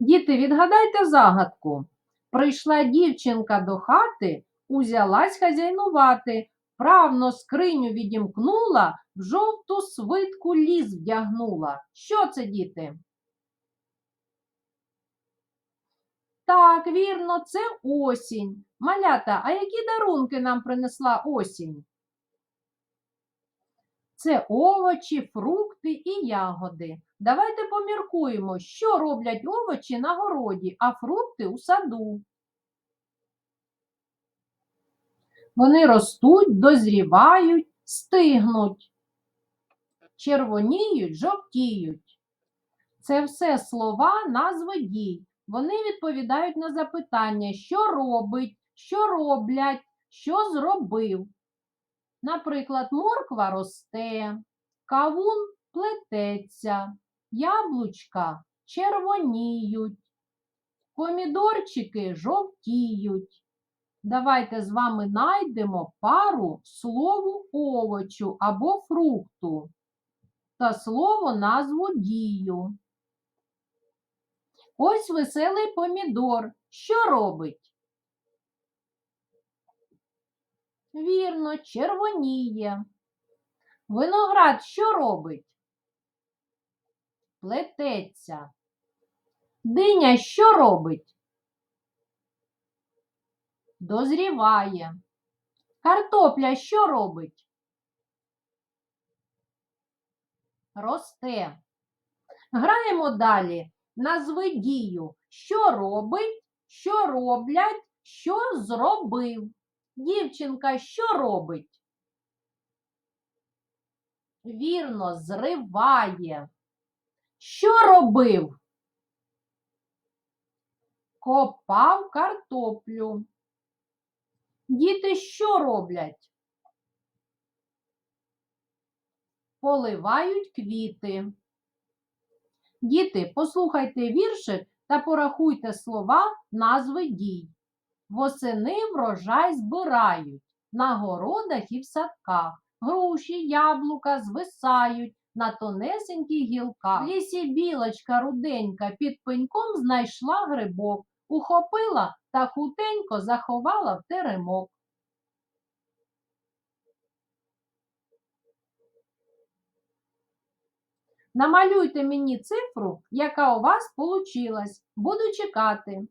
Діти, відгадайте загадку. Прийшла дівчинка до хати, узялась хазяйнувати, правно скриню відімкнула, в жовту свитку ліс вдягнула. Що це, діти? Так, вірно, це осінь. Малята, а які дарунки нам принесла осінь? Це овочі, фрукти і ягоди. Давайте поміркуємо, що роблять овочі на городі, а фрукти у саду. Вони ростуть, дозрівають, стигнуть, червоніють, жовтіють. Це все слова, назви дій. Вони відповідають на запитання, що робить, що роблять, що зробив. Наприклад, морква росте, кавун плететься, яблучка червоніють, помідорчики жовтіють. Давайте з вами найдемо пару слову овочу або фрукту та слово назву дію. Ось веселий помідор. Що робить? Вірно, червоніє. Виноград що робить? Плететься. Диня що робить? Дозріває. Картопля що робить? Росте. Граємо далі. Назви дію. Що робить, що роблять, що зробив. Дівчинка що робить? Вірно, зриває. Що робив? Копав картоплю. Діти що роблять? Поливають квіти. Діти, послухайте віршик та порахуйте слова назви дій. Восени врожай збирають на городах і в садках. Груші, яблука звисають на тонесеньких гілках. В лісі білочка руденька під пеньком знайшла грибок, ухопила та хутенько заховала в теремок. Намалюйте мені цифру, яка у вас получилась. Буду чекати.